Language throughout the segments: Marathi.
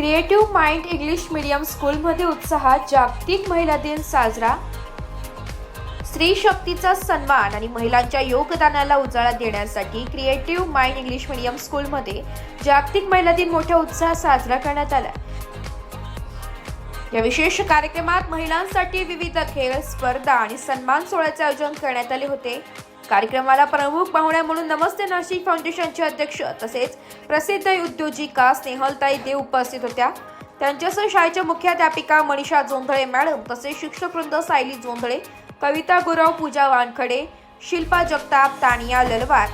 क्रिएटिव्ह माइंड इंग्लिश मीडियम स्कूलमध्ये उत्साहात जागतिक महिला दिन साजरा स्त्री शक्तीचा सन्मान आणि महिलांच्या योगदानाला उजाळा देण्यासाठी क्रिएटिव्ह माइंड इंग्लिश मीडियम स्कूलमध्ये जागतिक महिला दिन मोठ्या उत्साहात साजरा करण्यात आला. या विशेष कार्यक्रमात महिलांसाठी विविध खेळ स्पर्धा आणि सन्मान सोहळ्याचे आयोजन करण्यात आले होते. कार्यक्रमाला प्रमुख पाहुण्या म्हणून नमस्ते नाशिक फाउंडेशनचे अध्यक्ष. तसेच प्रसिद्ध उद्योजिका स्नेहलताई देव उपस्थित होत्या. त्यांच्यासह शाळेच्या मुख्याध्यापिका मनीषा जोंधळे मॅडम तसेच शिक्षकवृंद सायली जोंधळे कविता गुरव पूजा वानखडे शिल्पा जगताप तानिया ललवार.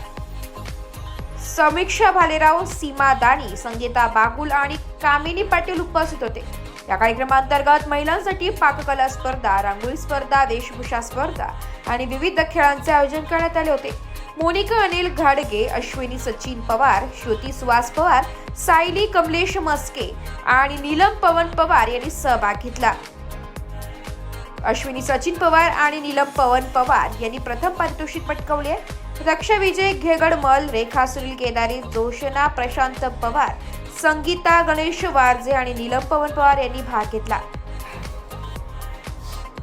समीक्षा भालेराव सीमा दानी संगीता बागुल आणि कामिनी पाटील उपस्थित होते. या कार्यक्रमांतर्गत महिलांसाठी पाककला स्पर्धा रांगोळी स्पर्धा वेशभूषा स्पर्धा आणि विविध खेळांचे आयोजन करण्यात आले होते. मोनिका अनिल घाडगे अश्विनी सचिन पवार श्रुती सुहास पवार सायली कमलेश मस्के आणि नीलम पवन पवार यांनी सहभाग घेतला. अश्विनी सचिन पवार आणि नीलम पवन पवार यांनी प्रथम पारितोषिक पटकवले रक्षा विजय घेगडमल रेखा सुनील केदारी जोशना प्रशांत पवार संगीता गणेश वारजे आणि नीलम पवन पवार यांनी भाग घेतला.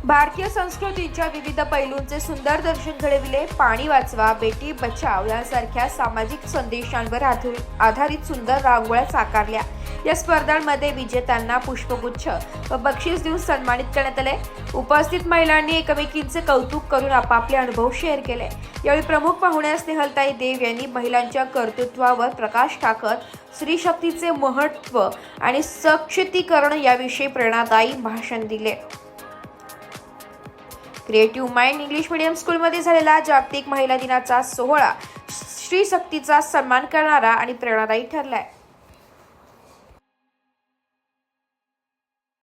भारतीय संस्कृतीच्या विविध पैलूंचे सुंदर दर्शन घडविले. पाणी वाचवा बेटी बचाव यासारख्या सामाजिक संदेशांवर आधारित सुंदर रांगोळ्या साकारल्या. या स्पर्धांमध्ये विजेत्यांना पुष्पगुच्छ व बक्षीस देऊन सन्मानित करण्यात आले. उपस्थित महिलांनी एकमेकींचे कौतुक करून आपापले अनुभव शेअर केले. यावेळी प्रमुख पाहुण्या स्नेहलताई देव यांनी महिलांच्या कर्तृत्वावर प्रकाश टाकत स्त्रीशक्तीचे महत्त्व आणि सक्षतीकरण याविषयी प्रेरणादायी भाषण दिले. क्रिएटिव्ह माइंड इंग्लिश मीडियम स्कूलमध्ये झालेला जागतिक महिला दिनाचा सोहळा स्त्री शक्तीचा सन्मान करणारा आणि प्रेरणादायी ठरलाय.